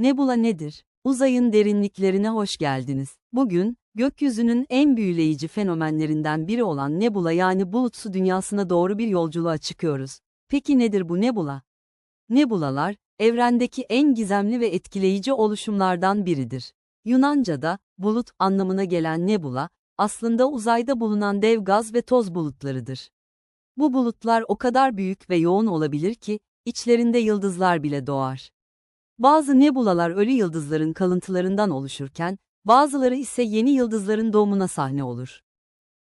Nebula nedir? Uzayın derinliklerine hoş geldiniz. Bugün, gökyüzünün en büyüleyici fenomenlerinden biri olan nebula yani bulutsu dünyasına doğru bir yolculuğa çıkıyoruz. Peki nedir bu nebula? Nebulalar, evrendeki en gizemli ve etkileyici oluşumlardan biridir. Yunanca'da, bulut anlamına gelen nebula, aslında uzayda bulunan dev gaz ve toz bulutlarıdır. Bu bulutlar o kadar büyük ve yoğun olabilir ki, içlerinde yıldızlar bile doğar. Bazı nebulalar ölü yıldızların kalıntılarından oluşurken, bazıları ise yeni yıldızların doğumuna sahne olur.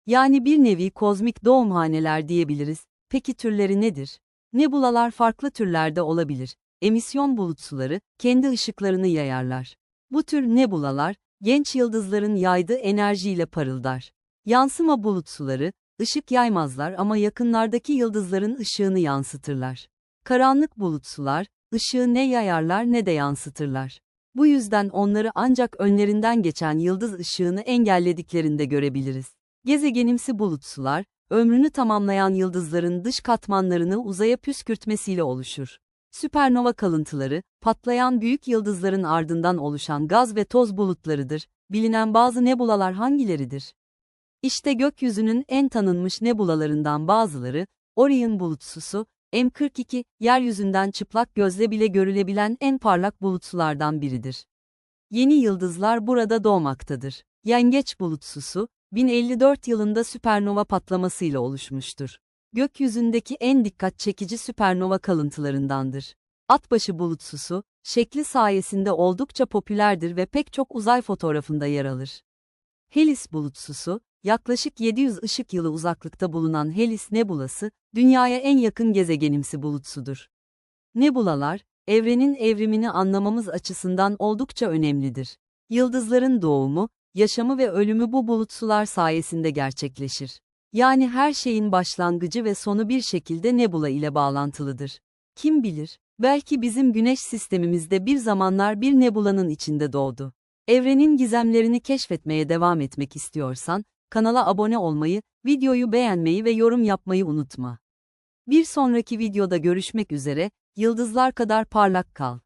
Yani bir nevi kozmik doğumhaneler diyebiliriz. Peki türleri nedir? Nebulalar farklı türlerde olabilir. Emisyon bulutsuları, kendi ışıklarını yayarlar. Bu tür nebulalar, genç yıldızların yaydığı enerjiyle parıldar. Yansıma bulutsuları, ışık yaymazlar ama yakınlardaki yıldızların ışığını yansıtırlar. Karanlık bulutsular, ışığı ne yayarlar ne de yansıtırlar. Bu yüzden onları ancak önlerinden geçen yıldız ışığını engellediklerinde görebiliriz. Gezegenimsi bulutsular, ömrünü tamamlayan yıldızların dış katmanlarını uzaya püskürtmesiyle oluşur. Süpernova kalıntıları, patlayan büyük yıldızların ardından oluşan gaz ve toz bulutlarıdır. Bilinen bazı nebulalar hangileridir? İşte gökyüzünün en tanınmış nebulalarından bazıları, Orion bulutsusu, M42, yeryüzünden çıplak gözle bile görülebilen en parlak bulutsulardan biridir. Yeni yıldızlar burada doğmaktadır. Yengeç bulutsusu, 1054 yılında süpernova patlamasıyla oluşmuştur. Gökyüzündeki en dikkat çekici süpernova kalıntılarındandır. Atbaşı bulutsusu, şekli sayesinde oldukça popülerdir ve pek çok uzay fotoğrafında yer alır. Helis bulutsusu, yaklaşık 700 ışık yılı uzaklıkta bulunan Helis nebulası, dünyaya en yakın gezegenimsi bulutsudur. Nebulalar, evrenin evrimini anlamamız açısından oldukça önemlidir. Yıldızların doğumu, yaşamı ve ölümü bu bulutsular sayesinde gerçekleşir. Yani her şeyin başlangıcı ve sonu bir şekilde nebula ile bağlantılıdır. Kim bilir, belki bizim güneş sistemimizde bir zamanlar bir nebulanın içinde doğdu. Evrenin gizemlerini keşfetmeye devam etmek istiyorsan, kanala abone olmayı, videoyu beğenmeyi ve yorum yapmayı unutma. Bir sonraki videoda görüşmek üzere, yıldızlar kadar parlak kal.